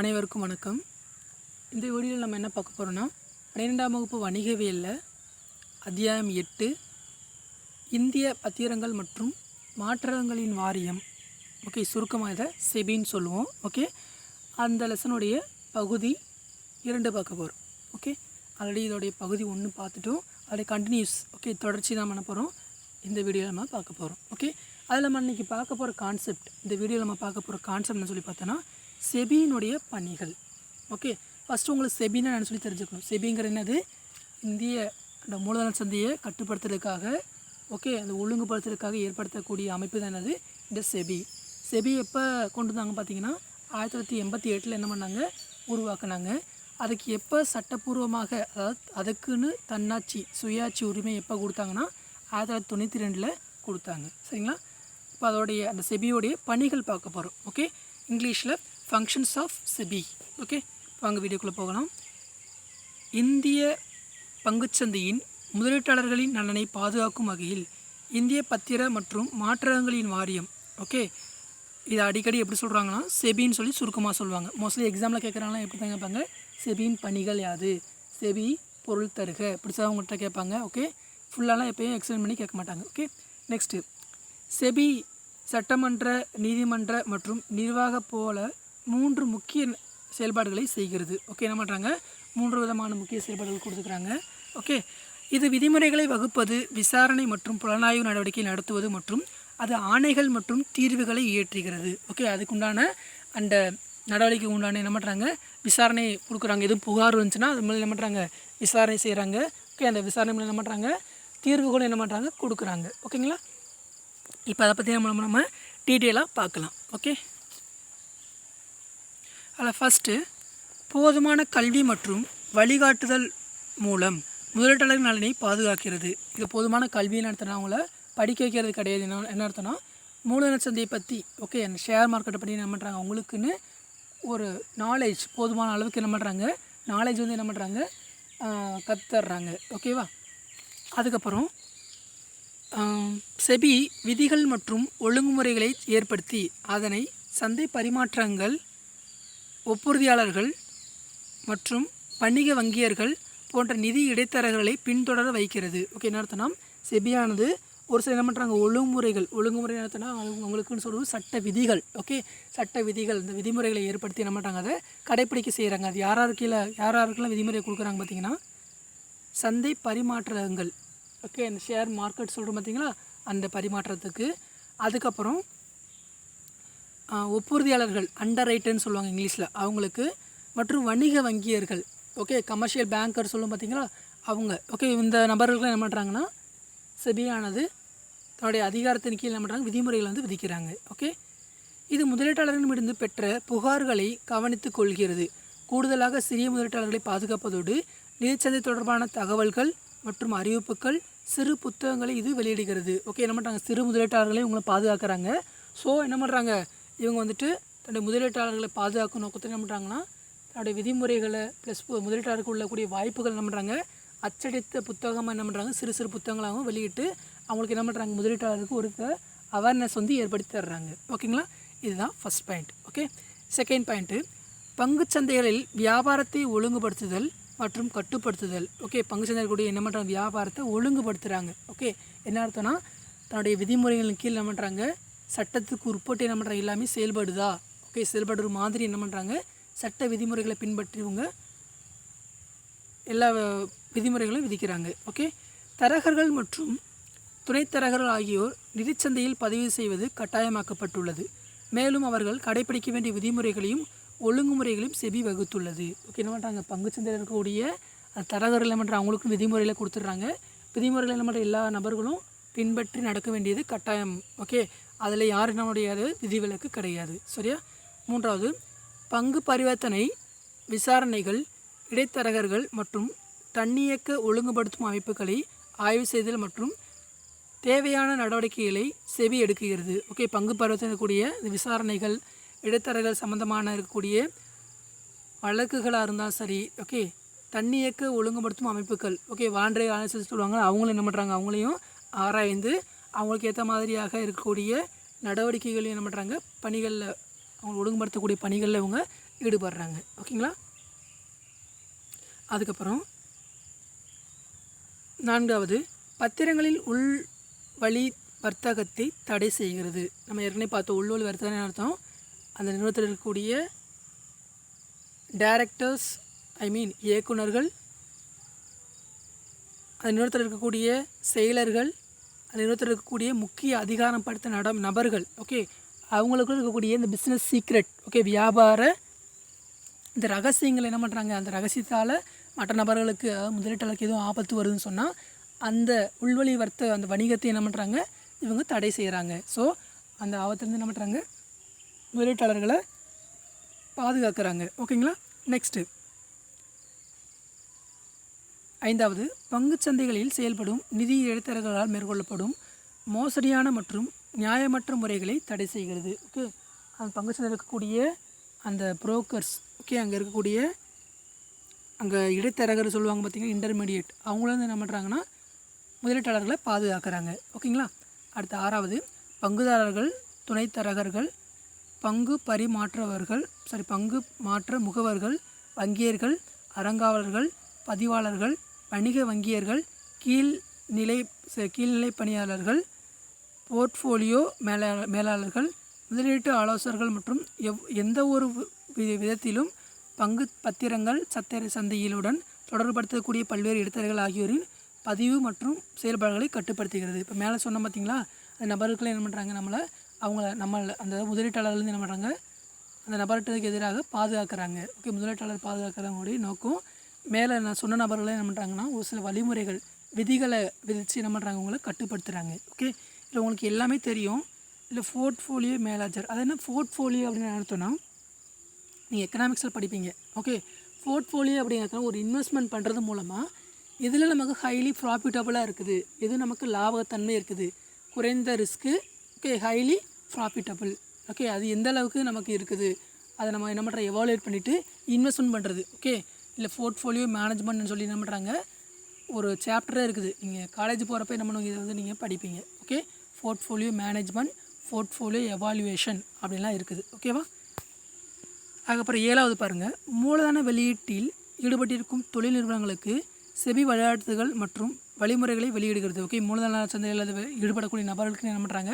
அனைவருக்கும் வணக்கம். இந்த வீடியோவில் நம்ம என்ன பார்க்க போகிறோன்னா பன்னிரெண்டாம் வகுப்பு வணிகவியலில் அத்தியாயம் எட்டு இந்திய பத்திரங்கள் மற்றும் மாற்றங்களின் வாரியம். ஓகே சுருக்கமாக இதை செபின்னு சொல்லுவோம். ஓகே அந்த லெசனுடைய பகுதி இரண்டு பார்க்க போகிறோம் ஓகே ஆல்ரெடி இதோடைய பகுதி ஒன்று பார்த்துட்டோம். அதோடைய கண்டினியூஸ் ஓகே தொடர்ச்சி தான் பண்ண போகிறோம் இந்த வீடியோவில் நம்ம பார்க்க போகிறோம் ஓகே அதில் நம்ம இன்றைக்கி பார்க்க போகிற கான்செப்ட் இந்த வீடியோவில் நம்ம பார்க்க போகிற கான்செப்ட்னு சொல்லி பார்த்தோன்னா செபியினுடைய பணிகள். ஓகே? ஃபஸ்ட்டு உங்களுக்கு செபின்னா நான் சொல்லி தெரிஞ்சுக்கணும். செபிங்கிற என்னது? இந்திய அந்த மூலதன சந்தையை கட்டுப்படுத்துறதுக்காக ஓகே? அந்த ஒழுங்குபடுத்துறதுக்காக ஏற்படுத்தக்கூடிய அமைப்பு தான் என்னது? இந்த செபி. செபி எப்போ கொண்டு வந்தாங்க பார்த்தீங்கன்னா ஆயிரத்தி தொள்ளாயிரத்தி எண்பத்தி எட்டில் என்ன பண்ணாங்க? உருவாக்குனாங்க. அதுக்கு எப்போ சட்டப்பூர்வமாக அதாவது அதுக்குன்னு தன்னாட்சி சுயாட்சி உரிமை எப்போ கொடுத்தாங்கன்னா ஆயிரத்தி தொள்ளாயிரத்தி தொண்ணூற்றி ரெண்டில் கொடுத்தாங்க. சரிங்களா? இப்போ அதோடைய அந்த செபியோடைய பணிகள் பார்க்க போகிறோம் ஓகே? இங்கிலீஷில் ஃபங்க்ஷன்ஸ் ஆஃப் செபி ஓகே வாங்க வீடியோக்குள்ளே போகலாம். இந்திய பங்குச்சந்தையின் முதலீட்டாளர்களின் நலனை பாதுகாக்கும் வகையில் இந்திய பத்திர மற்றும் மாற்றங்களின் வாரியம். ஓகே இதை அடிக்கடி எப்படி சொல்கிறாங்கன்னா செபின்னு சொல்லி சுருக்கமாக சொல்லுவாங்க. மோஸ்ட்லி எக்ஸாமில் கேட்குறாங்களாம் எப்படி தான் கேட்பாங்க செபியின் பணிகள் யாது? செபி பொருள் தருக. இப்படிச்சா அவங்கள்ட்ட கேட்பாங்க. ஓகே ஃபுல்லாலாம் எப்பயும் எக்ஸ்பிளைன் பண்ணி கேட்க மாட்டாங்க. ஓகே நெக்ஸ்ட்டு செபி சட்டமன்ற நீதிமன்ற மற்றும் நிர்வாக போல மூன்று முக்கிய செயல்பாடுகளை செய்கிறது. ஓகே என்ன பண்ணுறாங்க மூன்று விதமான முக்கிய செயல்பாடுகள் கொடுத்துக்கிறாங்க ஓகே இது விதிமுறைகளை வகுப்பது விசாரணை மற்றும் புலனாய்வு நடவடிக்கை நடத்துவது மற்றும் அது ஆணைகள் மற்றும் தீர்வுகளை இயற்றுகிறது. ஓகே அதுக்குண்டான அந்த நடவடிக்கை உண்டான என்ன பண்ணுறாங்க விசாரணை கொடுக்குறாங்க. எதுவும் புகார் இருந்துச்சுன்னா அது மூலம் என்ன பண்ணுறாங்க விசாரணை செய்கிறாங்க ஓகே அந்த விசாரணை மூலம் என்ன பண்ணுறாங்க தீர்வுகளும் என்ன பண்ணுறாங்க கொடுக்குறாங்க. ஓகேங்களா இப்போ அதை பற்றி நம்ம நம்ம டீட்டெயிலாக பார்க்கலாம். ஓகே அதில் ஃபஸ்ட்டு போதுமான கல்வி மற்றும் வழிகாட்டுதல் மூலம் முதலீட்டாளர் நலனை பாதுகாக்கிறது. இது போதுமான கல்வின்னு நடத்தினா அவங்கள படிக்க வைக்கிறது கிடையாது. என்ன என்ன அர்த்தம்னா மூலதன சந்தையை பற்றி ஓகே அந்த ஷேர் மார்க்கெட்டை பற்றி என்ன பண்ணுறாங்க அவங்களுக்குன்னு ஒரு நாலேஜ் போதுமான அளவுக்கு என்ன பண்ணுறாங்க நாலேஜ் வந்து என்ன பண்ணுறாங்க கற்றுறாங்க ஓகேவா அதுக்கப்புறம் செபி விதிகள் மற்றும் ஒழுங்குமுறைகளை ஏற்படுத்தி அதனை சந்தை பரிமாற்றங்கள் ஒப்புறுதியாளர்கள் மற்றும் வணிக வங்கியர்கள் போன்ற நிதி இடைத்தரகர்களை பின்தொடர வைக்கிறது. ஓகே என்ன அர்த்தம்னா செபியானது ஒரு சில என்ன பண்ணுறாங்க ஒழுங்குமுறைகள் ஒழுங்குமுறை நடத்தினா அவங்க- அவங்களுக்குன்னு சொல்லுவது சட்ட விதிகள். ஓகே சட்ட விதிகள் இந்த விதிமுறைகளை ஏற்படுத்தி என்ன பண்ணுறாங்க அதை கடைப்பிடிக்க செய்கிறாங்க அது யார் யார் கீழே யார் யாருக்கெல்லாம் விதிமுறை கொடுக்குறாங்க பார்த்தீங்கன்னா சந்தை பரிமாற்றங்கள். ஓகே இந்த ஷேர் மார்க்கெட் சொல்கிறோம் பார்த்தீங்களா அந்த பரிமாற்றத்துக்கு. அதுக்கப்புறம் ஒப்புறுதியாளர்கள் அண்டர் ரைட்டுன்னு சொல்லுவாங்க இங்கிலீஷில். அவங்களுக்கு மற்றும் வணிக வங்கியர்கள் ஓகே கமர்ஷியல் பேங்கர் சொல்லும் பார்த்தீங்களா? அவங்க ஓகே இந்த நபர்கள் என்ன பண்ணுறாங்கன்னா செபியானது தன்னுடைய அதிகாரத்தின் கீழ் என்ன பண்ணுறாங்க விதிமுறைகளை வந்து விதிக்கிறாங்க ஓகே இது முதலீட்டாளர்களிடமிருந்து பெற்ற புகார்களை கவனித்துக் கொள்கிறது. கூடுதலாக சிறிய முதலீட்டாளர்களை பாதுகாப்பதோடு நிதிச்சந்தை தொடர்பான தகவல்கள் மற்றும் அறிவிப்புகள் சிறு புத்தகங்களை இது வெளியிடுகிறது ஓகே என்ன பண்ணுறாங்க சிறு முதலீட்டாளர்களை உங்களை பாதுகாக்கிறாங்க. ஸோ என்ன பண்ணுறாங்க இவங்க வந்துட்டு தன்னுடைய முதலீட்டாளர்களை பாதுகாக்கும் நோக்கத்தில் என்ன பண்ணுறாங்கன்னா தன்னுடைய விதிமுறைகளை ப்ளஸ் முதலீட்டாளருக்கு உள்ளக்கூடிய வாய்ப்புகள் என்ன பண்ணுறாங்க அச்சடித்த புத்தகமாக என்ன பண்ணுறாங்க சிறு சிறு புத்தகங்களாகவும் வெளியிட்டு அவங்களுக்கு என்ன பண்ணுறாங்க முதலீட்டாளருக்கு ஒரு அவேர்னஸ் வந்து ஏற்படுத்தி தர்றாங்க. ஓகேங்களா இதுதான் first point okay second point பங்குச்சந்தைகளில் வியாபாரத்தை ஒழுங்குபடுத்துதல் மற்றும் கட்டுப்படுத்துதல். ஓகே பங்குச்சந்தைகள் கூட என்ன பண்ணுறாங்க வியாபாரத்தை ஒழுங்குபடுத்துகிறாங்க ஓகே என்ன அர்த்தம்னா தன்னுடைய விதிமுறைகளின் கீழ் என்ன பண்ணுறாங்க சட்டத்துக்கு உட்பட்டு என்ன பண்ணுறாங்க எல்லாமே செயல்படுதா? ஓகே செயல்படுற மாதிரி என்ன பண்ணுறாங்க சட்ட விதிமுறைகளை பின்பற்றி இவங்க எல்லா விதிமுறைகளும் விதிக்கிறாங்க. ஓகே தரகர்கள் மற்றும் துணைத் தரகர்கள் ஆகியோர் நிதிச்சந்தையில் பதிவு செய்வது கட்டாயமாக்கப்பட்டுள்ளது. மேலும் அவர்கள் கடைபிடிக்க வேண்டிய விதிமுறைகளையும் ஒழுங்குமுறைகளையும் செபி வகுத்துள்ளது. ஓகே என்ன பண்ணுறாங்க பங்குச்சந்தையில் இருக்கக்கூடிய தரகர்கள் என்ன பண்ணுறாங்க அவங்களுக்கும் விதிமுறையில் கொடுத்துட்றாங்க. விதிமுறைகள் என்ன பண்ணுற எல்லா நபர்களும் பின்பற்றி நடக்க வேண்டியது கட்டாயம். ஓகே அதில் யாரு என்ன விதிவிலக்கு கிடையாது. சரியா? மூன்றாவது பங்கு பரிவர்த்தனை விசாரணைகள் இடைத்தரகர்கள் மற்றும் தன்னியக்க ஒழுங்குபடுத்தும் அமைப்புகளை ஆய்வு செய்தல் மற்றும் தேவையான நடவடிக்கைகளை செவி எடுக்குகிறது ஓகே பங்கு பரிவர்த்தனைக்கூடிய இந்த விசாரணைகள் இடைத்தரகர்கள் சம்பந்தமான இருக்கக்கூடிய வழக்குகளாக இருந்தாலும் சரி ஓகே தன்னியக்க ஒழுங்குபடுத்தும் அமைப்புகள் ஓகே வாண்டரை ஆலோசனை சொல்லுவாங்க அவங்களும் என்ன பண்ணுறாங்க அவங்களையும் ஆராய்ந்து அவங்களுக்கு ஏற்ற மாதிரியாக இருக்கக்கூடிய நடவடிக்கைகள் என்ன பண்ணுறாங்க பணிகளில் அவங்க ஒழுங்குபடுத்தக்கூடிய பணிகளில் இவங்க ஈடுபடுறாங்க. ஓகேங்களா? அதுக்கப்புறம் நான்காவது பத்திரங்களில் உள் வழி வர்த்தகத்தை தடை செய்கிறது. நம்ம ஏற்கனவே பார்த்தோம் உள்வழி வர்த்தகம் அர்த்தம்? அந்த நிறுவனத்தில் இருக்கக்கூடிய டைரக்டர்ஸ் ஐ மீன் இயக்குனர்கள் அந்த நிறுவனத்தில் இருக்கக்கூடிய செயலர்கள் அந்த நிறுவனத்தில் இருக்கக்கூடிய முக்கிய அதிகாரம் படுத்த நட நபர்கள் ஓகே அவங்களுக்குள்ள இருக்கக்கூடிய இந்த பிஸ்னஸ் சீக்ரெட் ஓகே வியாபார இந்த ரகசியங்கள் என்ன பண்ணுறாங்க அந்த ரகசியத்தால் மற்ற நபர்களுக்கு முதலீட்டாளருக்கு எதுவும் ஆபத்து வருதுன்னு சொன்னால் அந்த உள்வழி வர்த்த அந்த வணிகத்தை என்ன பண்ணுறாங்க இவங்க தடை செய்கிறாங்க ஸோ அந்த ஆபத்துலேருந்து என்ன பண்ணுறாங்க முதலீட்டாளர்களை பாதுகாக்கிறாங்க. ஓகேங்களா நெக்ஸ்ட்டு ஐந்தாவது பங்குச் சந்தைகளில் செயல்படும் நிதி இடைத்தரகர்களால் மேற்கொள்ளப்படும் மோசடியான மற்றும் நியாயமற்ற முறைகளை தடை செய்கிறது. ஓகே அந்த பங்குச் சந்தையில் இருக்கக்கூடிய அந்த புரோக்கர்ஸ் ஓகே அங்கே இருக்கக்கூடிய அங்கே இடைத்தரகர் சொல்லுவாங்க பார்த்திங்கன்னா இன்டர்மீடியட் அவங்களும் வந்து என்ன பண்ணுறாங்கன்னா முதலீட்டாளர்களை பாதுகாக்கிறாங்க. ஓகேங்களா? அடுத்த ஆறாவது பங்குதாரர்கள் துணைத்தரகர்கள் பங்கு பரிமாற்றவர்கள் சாரி பங்கு மாற்ற முகவர்கள் வங்கியர்கள் அறங்காவலர்கள் பதிவாளர்கள் வணிக வங்கியர்கள் கீழ்நிலை கீழ்நிலை பணியாளர்கள் போர்ட்ஃபோலியோ மேலாள மேலாளர்கள் முதலீட்டு ஆலோசகர்கள் மற்றும் எவ் எந்த ஒரு வி- விதத்திலும் பங்கு பத்திரங்கள் சத்திர சந்தையிலுடன் தொடர்படுத்தக்கூடிய பல்வேறு இடத்தர்கள் ஆகியோரின் பதிவு மற்றும் செயல்பாடுகளை கட்டுப்படுத்துகிறது. இப்போ மேலே சொன்ன பார்த்தீங்களா அந்த நபர்களை என்ன பண்ணுறாங்க நம்மளை அவங்கள நம்ம அந்த முதலீட்டாளர்கள் வந்து என்ன பண்ணுறாங்க அந்த நபர்கிட்டதுக்கு எதிராக பாதுகாக்கிறாங்க. ஓகே முதலீட்டாளர் பாதுகாக்கிறவங்களுடைய நோக்கம் மேலே நான் சொன்ன நபர்களை என்ன பண்ணுறாங்கன்னா ஒரு சில வழிமுறைகள் விதிகளை விதித்து என்ன பண்ணுறாங்க உங்களை கட்டுப்படுத்துகிறாங்க ஓகே இல்லை உங்களுக்கு எல்லாமே தெரியும். இல்லை போர்ட்ஃபோலியோ மேலாஜர் அது என்ன போர்ட்ஃபோலியோ அப்படின்னு அர்த்தம்னா நீங்கள் எக்கனாமிக்ஸில் படிப்பீங்க. ஓகே போர்ட்ஃபோலியோ அப்படிங்கிறதுனா ஒரு இன்வெஸ்ட்மெண்ட் பண்ணுறது மூலமாக இதில் நமக்கு ஹைலி ப்ராஃபிட்டபுளாக இருக்குது. எது நமக்கு லாபத்தன்மை இருக்குது. குறைந்த risk okay highly profitable okay அது எந்த அளவுக்கு நமக்கு இருக்குது? அதை நம்ம என்ன பண்ணுறோம் எவாலுவேட் பண்ணிவிட்டு இன்வெஸ்ட்மெண்ட் பண்ணுறது ஓகே இல்லை போர்ட்ஃபோலியோ மேனேஜ்மெண்ட்னு சொல்லி என்ன பண்ணுறாங்க ஒரு சாப்டரே இருக்குது. நீங்கள் காலேஜ் போகிறப்ப என்ன பண்ணுவீங்க? இதை வந்து நீங்கள் படிப்பீங்க. Okay portfolio management portfolio evaluation அப்படின்லாம் இருக்குது. ஓகேவா அதுக்கப்புறம் ஏழாவது பாருங்கள் மூலதன வெளியீட்டில் ஈடுபட்டிருக்கும் தொழில் நிறுவனங்களுக்கு செபி வழிகாட்டுதல்கள் மற்றும் வழிமுறைகளை வெளியிடுகிறது. ஓகே மூலதன சந்தையில் ஈடுபடக்கூடிய நபர்களுக்கு என்ன பண்ணுறாங்க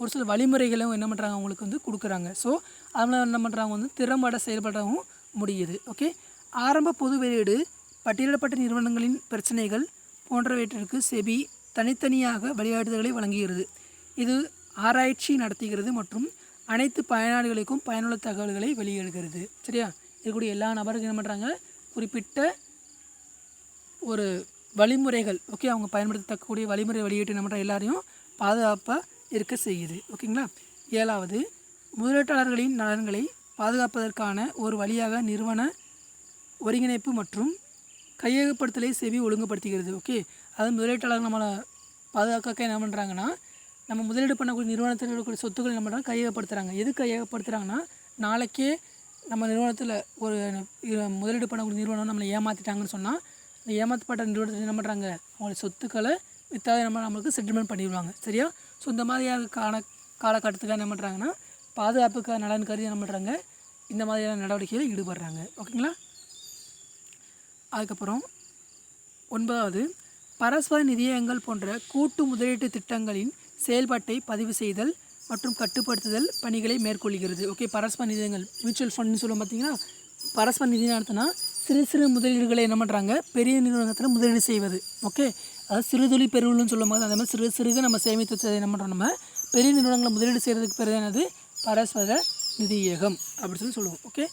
ஒரு சில வழிமுறைகளும் என்ன பண்ணுறாங்க அவங்களுக்கு வந்து கொடுக்குறாங்க. ஸோ அதனால் என்ன பண்ணுறாங்க வந்து திறம்பட செயல்படவும் முடியுது. ஓகே ஆரம்ப பொது வெளியீடு பட்டியலிடப்பட்ட நிறுவனங்களின் பிரச்சனைகள் போன்றவற்றிற்கு செபி தனித்தனியாக வழிகாட்டுதல்களை வழங்குகிறது. இது ஆராய்ச்சி நடத்துகிறது மற்றும் அனைத்து பயனாளிகளுக்கும் பயனுள்ள தகவல்களை வெளியிடுகிறது. சரியா? இருக்கக்கூடிய எல்லா நபருக்கும் என்ன பண்ணுறாங்க குறிப்பிட்ட ஒரு வழிமுறைகள் ஓகே அவங்க பயன்படுத்தக்கூடிய வழிமுறை வெளியீட்டு என்ன பண்ணுற எல்லாரையும் பாதுகாப்பாக இருக்க செய்யுது. ஓகேங்களா ஏழாவது முதலீட்டாளர்களின் நலன்களை பாதுகாப்பதற்கான ஒரு வழியாக நிறுவன ஒருங்கிணைப்பு மற்றும் கையகப்படுத்தலை செவி ஒழுங்குபடுத்துகிறது ஓகே அதாவது முதலீட்டாளர்கள் நம்மளை பாதுகாக்க என்ன பண்ணுறாங்கன்னா நம்ம முதலீடு பண்ணக்கூடிய நிறுவனத்தில் இருக்கக்கூடிய சொத்துக்கள் என்ன பண்ணுறாங்க கையகப்படுத்துகிறாங்க எது கையகப்படுத்துகிறாங்கன்னா நாளைக்கே நம்ம நிறுவனத்தில் ஒரு முதலீடு பண்ணக்கூடிய நிறுவனம் நம்மளை ஏமாற்றிட்டாங்கன்னு சொன்னால் அந்த ஏமாற்றப்பட்ட நிறுவனத்தில் என்ன பண்ணுறாங்க அவங்களோட சொத்துக்களை வித்தாவது நம்ம நம்மளுக்கு செட்டில்மெண்ட் பண்ணிடுவாங்க சரியா? ஸோ இந்த மாதிரியான கால காலகட்டத்துக்காக என்ன பண்ணுறாங்கன்னா பாதுகாப்புக்காக நலன் கருதி என்ன பண்ணுறாங்க இந்த மாதிரியான நடவடிக்கையில் ஈடுபடுறாங்க ஓகேங்களா அதுக்கப்புறம் ஒன்பதாவது பரஸ்பர நிதியங்கள் போன்ற கூட்டு முதலீட்டு திட்டங்களின் செயல்பாட்டை பதிவு செய்தல் மற்றும் கட்டுப்படுத்துதல் பணிகளை மேற்கொள்கிறது. ஓகே பரஸ்பர நிதியங்கள் மியூச்சுவல் ஃபண்ட்னு சொல்லுவோம் பார்த்தீங்கன்னா பரஸ்பர நிதி நடத்தினா சிறு சிறு முதலீடுகளை என்ன பண்ணுறாங்க பெரிய நிறுவனத்தில் முதலீடு செய்வது. ஓகே அதாவது சிறுதுளி பெருவல்னு சொல்லும் போது அந்த மாதிரி சிறு சிறுக நம்ம சேமித்து வச்சதை என்ன பண்ணுறோம் நம்ம? பெரிய நிறுவனங்களை முதலீடு செய்கிறதுக்கு பேர் என்னது? பரஸ்பர நிதியகம் அப்படின்னு சொல்லி சொல்லுவோம். ஓகே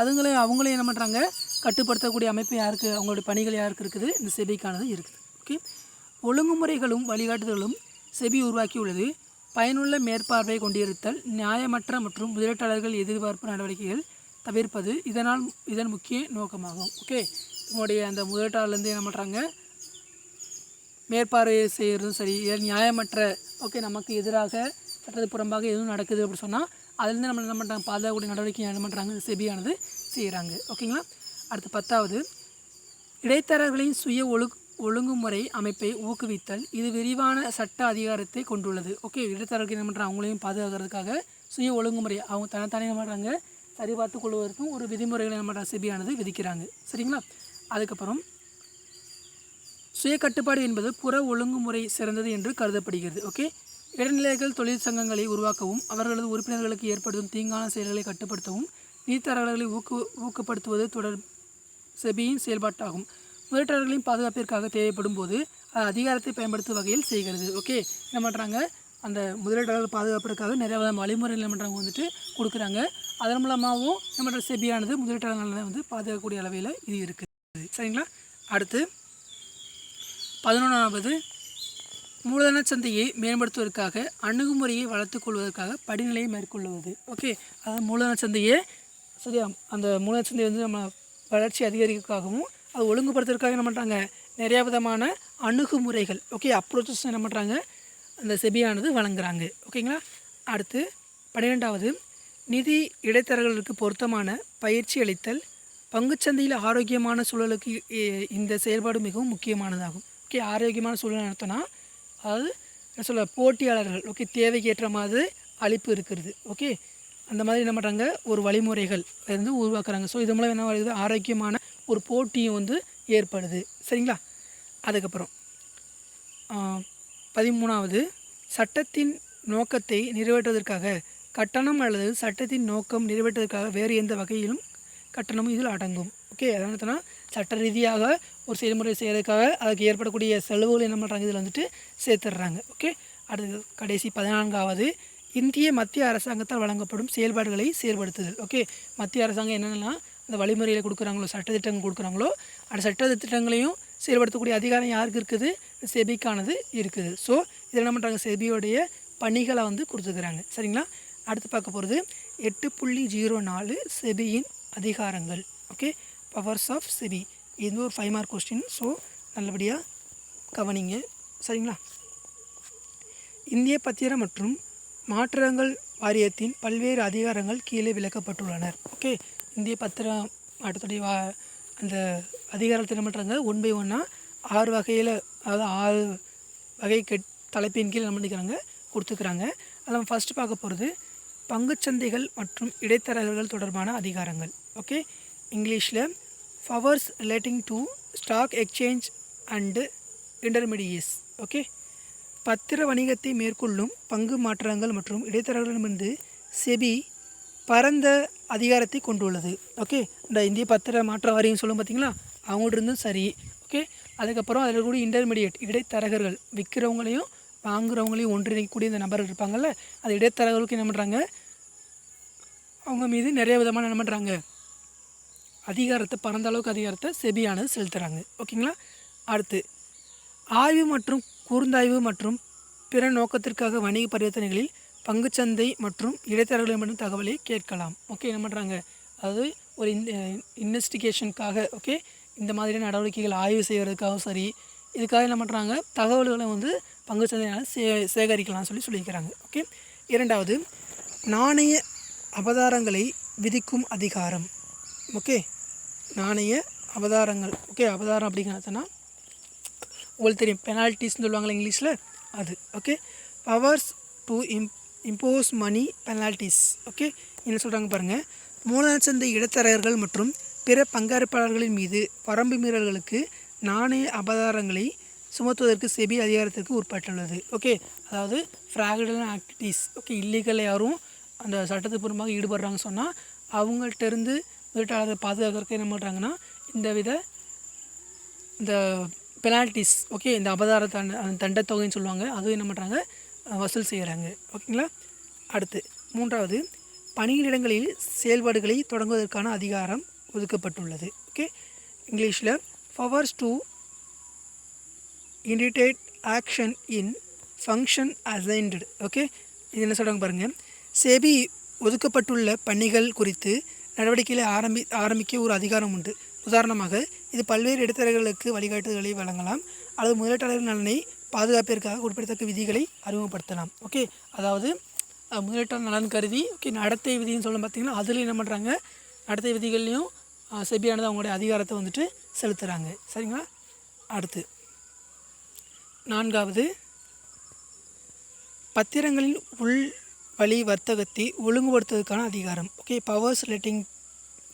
அதுங்களே அவங்களே என்ன பண்ணுறாங்க கட்டுப்படுத்தக்கூடிய அமைப்பு யாருக்கு? அவங்களுடைய பணிகள் யாருக்கு இருக்குது? இந்த செபிக்கானது இருக்குது. ஓகே ஒழுங்குமுறைகளும் வழிகாட்டுதலும் செபி உருவாக்கியுள்ளது. பயனுள்ள மேற்பார்வை கொண்டிருத்தல் நியாயமற்ற மற்றும் முதலீட்டாளர்கள் எதிர்பார்ப்பு நடவடிக்கைகள் தவிர்ப்பது இதனால் இதன் முக்கிய நோக்கமாகும். ஓகே உங்களுடைய அந்த முதலீட்டாளர்லேருந்து என்ன பண்ணுறாங்க மேற்பார்வை செய்கிறதும் சரி நியாயமற்ற ஓகே நமக்கு எதிராக சட்டத்துக்கு புறம்பாக எதுவும் நடக்குது அப்படின்னு சொன்னால் அதுலேருந்து நம்ம என்ன பண்ணுறாங்க பாதுகாக்கக்கூடிய நடவடிக்கை என்ன பண்ணுறாங்க செபியானது செய்கிறாங்க ஓகேங்களா அடுத்து பத்தாவது. இடைத்தரகர்களின் சுய ஒழு ஒழுங்குமுறை அமைப்பை ஊக்குவித்தல் இது விரிவான சட்ட அதிகாரத்தை கொண்டுள்ளது. ஓகே இடைத்தரகர்கள் என்ன பண்ணுறாங்க அவங்களையும் பாதுகாக்கிறதுக்காக சுய ஒழுங்குமுறை அவங்க தனித்தானே என்ன பண்ணுறாங்க சரிபார்த்து கொள்வதற்கும் ஒரு விதிமுறைகளை நம்ம செபியானது விதிக்கிறாங்க. சரிங்களா? அதுக்கப்புறம் சுய கட்டுப்பாடு என்பது புற ஒழுங்குமுறை சிறந்தது என்று கருதப்படுகிறது. ஓகே இடைநிலைகள் தொழிற்சங்கங்களை உருவாக்கவும் அவர்களது உறுப்பினர்களுக்கு ஏற்படுத்தும் தீங்கான செயல்களை கட்டுப்படுத்தவும் நீர்த்தரகர்களை ஊக்கு ஊக்கப்படுத்துவது தொடர் செபியின் செயல்பாட்டாகும். முதலீட்டாளர்களின் பாதுகாப்பிற்காக தேவைப்படும் போது அதிகாரத்தை பயன்படுத்தும் வகையில் செய்கிறது. ஓகே? என்ன பண்ணுறாங்க அந்த முதலீட்டாளர்கள் பாதுகாப்பிற்காக நிறைய விதமான வழிமுறைகள் என்ன பண்ணுறாங்க வந்துட்டு கொடுக்குறாங்க. அதன் மூலமாகவும் என்ன பண்ணுற செபியானது முதலீட்டாளர்களை வந்து பாதுகாக்கக்கூடிய அளவில் இது இருக்குது. சரிங்களா? அடுத்து பதினொன்றாவது மூலதன சந்தையை மேம்படுத்துவதற்காக அணுகுமுறையை வளர்த்துக் கொள்வதற்காக படிநிலையை மேற்கொள்வது. ஓகே? அதாவது மூலதன சந்தையை சரியா? அந்த மூலதன சந்தையை வந்து நம்ம வளர்ச்சி அதிகரிக்கிறதுக்காகவும் அது ஒழுங்குபடுத்துறதுக்காக என்ன பண்ணுறாங்க நிறையா விதமான அணுகுமுறைகள் ஓகே அப்ரோச்சஸ் என்ன பண்ணுறாங்க அந்த செபியானது வழங்குறாங்க ஓகேங்களா அடுத்து பன்னிரெண்டாவது நிதி இடைத்தரகர்களுக்கு பொருத்தமான பயிற்சி அளித்தல் பங்குச்சந்தையில் ஆரோக்கியமான சூழலுக்கு இந்த செயல்பாடு மிகவும் முக்கியமானதாகும் ஓகே ஆரோக்கியமான சூழல் நடத்தினா அதாவது என்ன சொல்ல போட்டியாளர்கள் ஓகே தேவைக்கேற்ற மாதிரி அழிப்பு இருக்கிறது ஓகே அந்த மாதிரி என்ன பண்ணுறாங்க ஒரு வழிமுறைகள் வந்து உருவாக்குறாங்க. ஸோ இது மூலம் என்ன வருது? ஆரோக்கியமான ஒரு போட்டியும் வந்து ஏற்படுது. சரிங்களா? அதுக்கப்புறம் பதிமூணாவது சட்டத்தின் நோக்கத்தை நிறைவேற்றுவதற்காக கட்டணம் அல்லது சட்டத்தின் நோக்கம் நிறைவேற்றுவதற்காக வேறு எந்த வகையிலும் கட்டணமும் இதில் அடங்கும். ஓகே அதான் சட்ட ரீதியாக ஒரு செயல்முறை செய்கிறதுக்காக அதுக்கு ஏற்படக்கூடிய செலவுகள் என்ன பண்ணுறாங்க இதில் வந்துட்டு சேர்த்துடுறாங்க. ஓகே அடுத்து கடைசி பதினான்காவது இந்திய மத்திய அரசாங்கத்தால் வழங்கப்படும் செயல்பாடுகளை செயல்படுத்துதல். ஓகே மத்திய அரசாங்கம் என்னென்னலாம் அந்த வழிமுறையில் கொடுக்குறாங்களோ சட்டத்திட்டங்கள் கொடுக்குறாங்களோ அந்த சட்டத்திட்டங்களையும் செயல்படுத்தக்கூடிய அதிகாரம் யாருக்கு இருக்குது? செபிக்கானது இருக்குது. ஸோ இதில் என்ன பண்ணுறாங்க செபியோடைய பணிகளை வந்து கொடுத்துக்கிறாங்க. சரிங்களா? அடுத்து பார்க்க போகிறது எட்டு புள்ளி ஜீரோ நாலு செபியின் அதிகாரங்கள். Okay powers of SEBI. இது ஒரு ஃபைவ் மார்க் கொஸ்டின் ஸோ நல்லபடியாக கவனிங்க. சரிங்களா? இந்திய பத்திரம் மற்றும் மாற்றங்கள் வாரியத்தின் பல்வேறு அதிகாரங்கள் கீழே விளக்கப்பட்டுள்ளனர். ஓகே இந்திய பத்திரம் மாற்றத்துடைய வா அந்த அதிகாரத்தை என்ன பண்ணுறாங்க ஒன் பை ஒன்னாக ஆறு வகையில் அதாவது ஆறு வகை கெட் தலைப்பின் கீழ் என்ன பண்ணிக்கிறாங்க கொடுத்துக்கிறாங்க. அதில் நம்ம ஃபஸ்ட்டு பார்க்க போகிறது பங்குச்சந்தைகள் மற்றும் இடைத்தரகர்கள் தொடர்பான அதிகாரங்கள். ஓகே இங்கிலீஷில் powers relating to stock exchange and intermediaries okay பத்திர வணிகத்தை மேற்கொள்ளும் பங்கு மாற்றங்கள் மற்றும் இடைத்தரகர்களிடமிருந்து செபி பரந்த அதிகாரத்தை கொண்டுள்ளது. ஓகே? இந்த இந்திய பத்திர மாற்ற வாரியம் சொல்லும் பார்த்தீங்களா அவங்கள்ட்ட இருந்தும் சரி. ஓகே? அதுக்கப்புறம் அதில் கூட இன்டர்மீடியட் இடைத்தரகர்கள் விற்கிறவங்களையும் வாங்குறவங்களையும் ஒன்றிணைக்கக்கூடிய இந்த நபர்கள் இருப்பாங்கல்ல அது இடைத்தரகர்களுக்கு என்ன பண்ணுறாங்க அவங்க மீது நிறைய விதமான என்ன பண்ணுறாங்க அதிகாரத்தை பரந்த அளவுக்கு அதிகாரத்தை செபியானது செலுத்துகிறாங்க ஓகேங்களா? அடுத்து ஆய்வு மற்றும் கூர்ந்தாய்வு மற்றும் பிற நோக்கத்திற்காக வணிக பரிவர்த்தனைகளில் பங்குச்சந்தை மற்றும் இடைத்தரகர்களிடம் தகவலை கேட்கலாம். ஓகே என்ன பண்ணுறாங்க அதாவது ஒரு இந்த இன்வெஸ்டிகேஷனுக்காக ஓகே இந்த மாதிரியான நடவடிக்கைகள் ஆய்வு செய்வதற்காகவும் சரி இதுக்காக என்ன பண்ணுறாங்க தகவல்களை வந்து பங்கு சந்தையினால் சே சேகரிக்கலாம் சொல்லி சொல்லியிருக்கிறாங்க ஓகே இரண்டாவது நாணய அபதாரங்களை விதிக்கும் அதிகாரம் ஓகே நாணய அபதாரங்கள் ஓகே அபதாரம் அப்படிங்கிறதுனா உங்களுக்கு தெரியும். பெனால்ட்டிஸ்னு சொல்லுவாங்களே இங்கிலீஷில்? அது. Okay powers to im impose money penalties okay என்ன சொல்கிறாங்க பாருங்கள் மூலதன சந்தை இடத்தரகர்கள் மற்றும் பிற பங்கேற்பாளர்களின் மீது வரம்பு மீறல்களுக்கு நாணய அபதாரங்களை சுமத்துவதற்கு செபி அதிகாரத்திற்கு உட்பட்டுள்ளது. ஓகே அதாவது ஃப்ராகடன் ஆக்டிவிட்டீஸ் ஓகே இல்லீகல் யாரும் அந்த சட்டத்துக்கு பூர்வமாக ஈடுபடுறாங்க சொன்னால் அவங்கள்ட்ட இருந்து முதலீட்டாளரை பாதுகாக்கிறதுக்கு என்ன பண்ணுறாங்கன்னா இந்த வித இந்த பெனால்ட்டிஸ் ஓகே இந்த அபதார தண்ட அந்த தண்டத்தொகைன்னு சொல்லுவாங்க அதுவும் என்ன பண்ணுறாங்க வசூல் செய்கிறாங்க ஓகேங்களா? அடுத்து மூன்றாவது பணியிடங்களில் செயல்பாடுகளை தொடங்குவதற்கான அதிகாரம் ஒதுக்கப்பட்டுள்ளது ஓகே இங்கிலீஷில் powers to initiate action in function assigned okay இது என்ன சொல்கிறாங்க பாருங்கள் செபி ஒதுக்கப்பட்டுள்ள பணிகள் குறித்து நடவடிக்கைகளை ஆரம்பி ஆரம்பிக்க ஒரு அதிகாரம் உண்டு. உதாரணமாக இது பல்வேறு இடத்தரகர்களுக்கு வழிகாட்டுதல்களை வழங்கலாம். அல்லது முதலீட்டாளர் நலனை பாதுகாப்பிற்காக குறிப்பிடத்தக்க விதிகளை அறிமுகப்படுத்தலாம். ஓகே அதாவது முதலீட்டாளர் நலன் கருதி ஓகே நடத்தை விதின்னு சொல்ல பார்த்தீங்கன்னா அதில் என்ன பண்ணுறாங்க நடத்தை விதிகள்லையும் செபியானது அவங்களுடைய அதிகாரத்தை வந்துட்டு செலுத்துகிறாங்க சரிங்களா? அடுத்து நான்காவது பத்திரங்களின் உள் வழி வர்த்தகத்தை ஒழுங்குபடுத்துவதற்கான அதிகாரம். Okay powers relating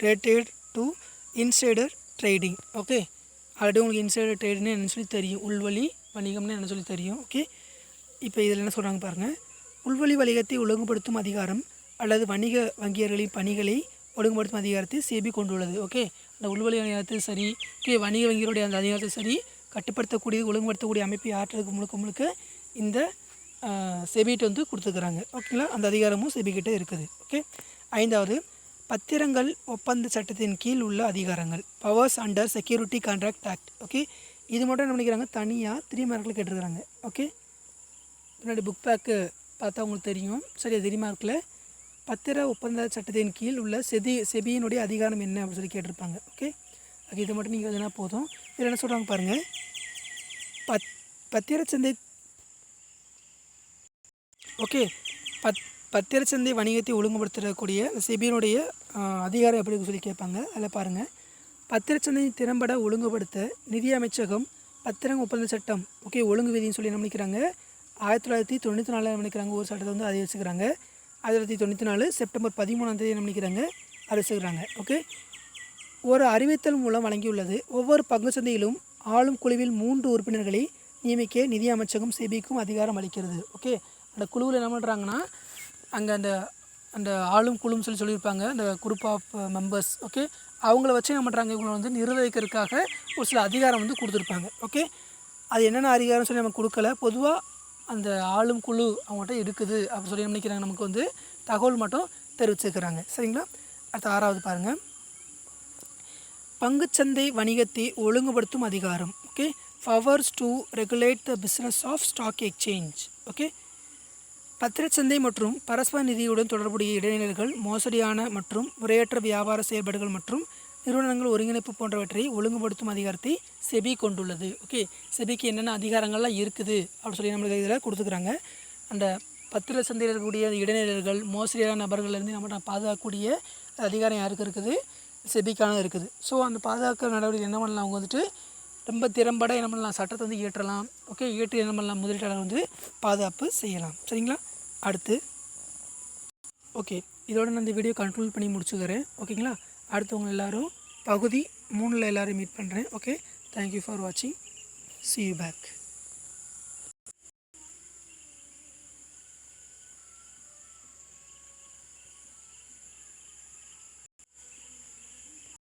related to insider trading okay already உங்களுக்கு இன்சைடர் ட்ரேடுன்னு என்ன சொல்லி தெரியும்? உள்வழி வணிகம்னு என்ன சொல்லி தெரியும்? ஓகே இப்போ இதில் என்ன சொல்கிறாங்க பாருங்கள் உள்வழி வணிகத்தை ஒழுங்குபடுத்தும் அதிகாரம் அல்லது வணிக வங்கியர்களின் பணிகளை ஒழுங்குபடுத்தும் அதிகாரத்தை செபி கொண்டுள்ளது ஓகே அந்த உள்வழி அதிகாரத்தை சரி ஓகே வணிக வங்கிகளுடைய அந்த அதிகாரத்தை சரி கட்டுப்படுத்தக்கூடிய ஒழுங்குபடுத்தக்கூடிய அமைப்பை ஆற்றுறதுக்கு முழுக்க முழுக்க இந்த செபிகிட்ட வந்து கொடுத்துக்கிறாங்க ஓகேங்களா? அந்த அதிகாரமும் செபிகிட்ட இருக்குது ஓகே ஐந்தாவது பத்திரங்கள் ஒப்பந்த சட்டத்தின் கீழ் உள்ள அதிகாரங்கள். Powers under security contract act okay இது மட்டும் என்ன பண்ணிக்கிறாங்க? தனியாக த்ரீ மார்க்கில் கேட்டிருக்கிறாங்க. ஓகே முன்னாடி புக் பேக்கு பார்த்தா உங்களுக்கு தெரியும். சரி த்ரீ மார்க்கில் பத்திர ஒப்பந்த சட்டத்தின் கீழ் உள்ள செதி செபியினுடைய அதிகாரம் என்ன அப்படின்னு சொல்லி கேட்டிருப்பாங்க. ஓகே ஓகே இது மட்டும் நீங்கள் எதுனா போதும். இதில் என்ன சொல்கிறாங்க பாருங்கள் பத் பத்திர சந்தை ஓகே பத் பத்திரச்சந்தை வணிகத்தை ஒழுங்குபடுத்தக்கூடிய செபியினுடைய அதிகாரம் எப்படி சொல்லி கேட்பாங்க. அதில் பாருங்கள் பத்திரச்சந்தை திறம்பட ஒழுங்குபடுத்த நிதி அமைச்சகம் பத்திரங்க ஒப்பந்த சட்டம் ஓகே ஒழுங்கு விதின்னு சொல்லி என்ன ஆயிரத்தி தொள்ளாயிரத்தி தொண்ணூற்றி நாலில் நினைக்கிறாங்க ஒரு சட்டத்தை வந்து அதிகரிச்சுக்கிறாங்க. ஆயிரத்தி தொள்ளாயிரத்தி தொண்ணூற்றி நாலு செப்டம்பர் பதிமூணாம் தேதி நினைக்கிறாங்க அறிவிச்சுக்கிறாங்க ஓகே. ஒரு அறிவித்தல் மூலம் வழங்கியுள்ளது. ஒவ்வொரு பங்கு சந்தையிலும் ஆளும் குழுவில் மூன்று உறுப்பினர்களை நியமிக்க நிதி அமைச்சகம் செபிக்கும் அதிகாரம் அளிக்கிறது ஓகே. அந்த குழுவில் என்ன பண்ணுறாங்கன்னா அங்கே அந்த அந்த ஆளும் குழுன்னு சொல்லி சொல்லியிருப்பாங்க அந்த குரூப் ஆஃப் மெம்பர்ஸ் ஓகே அவங்கள வச்சு என்ன பண்ணுறாங்க இவங்களை வந்து நிர்வகிக்கிறதுக்காக ஒரு சில அதிகாரம் வந்து கொடுத்துருப்பாங்க ஓகே அது என்னென்ன அதிகாரம் சொல்லி நம்ம கொடுக்கல. பொதுவாக அந்த ஆளும் குழு அவங்கள்ட்ட இருக்குது அப்படின்னு சொல்லி நினைக்கிறாங்க? நமக்கு வந்து தகவல் மட்டும் தெரிவிச்சுக்கிறாங்க சரிங்களா? அடுத்த ஆறாவது பாருங்கள் பங்குச்சந்தை வணிகத்தை ஒழுங்குபடுத்தும் அதிகாரம் okay powers to regulate the business of stock exchange okay பத்திரச்சந்தை மற்றும் பரஸ்பர நிதியுடன் தொடர்புடைய இடைநிலைகள் மோசடியான மற்றும் முறையற்ற வியாபார செயல்பாடுகள் மற்றும் நிறுவனங்கள் ஒருங்கிணைப்பு போன்றவற்றை ஒழுங்குபடுத்தும் அதிகாரத்தை செபி கொண்டுள்ளது. ஓகே செபிக்கு என்னென்ன அதிகாரங்கள்லாம் இருக்குது அப்படின்னு சொல்லி நம்மளுக்கு இதில் கொடுத்துக்கிறாங்க அந்த பத்திர சந்தையில் இருக்கக்கூடிய இடைநிலைகள் மோசடியான நபர்கள்லேருந்து நம்ம பாதுகாக்கக்கூடிய அதிகாரம் யாருக்கு இருக்குது? செபிக்கான இருக்குது. ஸோ அந்த பாதுகாக்க நடவடிக்கை என்ன பண்ணலாம்? அவங்க வந்துட்டு ரொம்ப திறம்பட என்ன பண்ணலாம்? சட்டத்தை வந்து இயற்றலாம். ஓகே இயற்றி என்ன பண்ணலாம்? முதலீட்டாளர் வந்து பாதுகாப்பு செய்யலாம். சரிங்களா? அடுத்து ஓகே இதோட நான் இந்த வீடியோ கண்ட்ரோல் பண்ணி முடிச்சுக்கிறேன். ஓகேங்களா அடுத்தவங்க எல்லாரும் பகுதி மூணில் எல்லோரும் மீட் பண்ணுறேன் ஓகே தேங்க்யூ ஃபார் வாட்சிங் சி யூ பேக்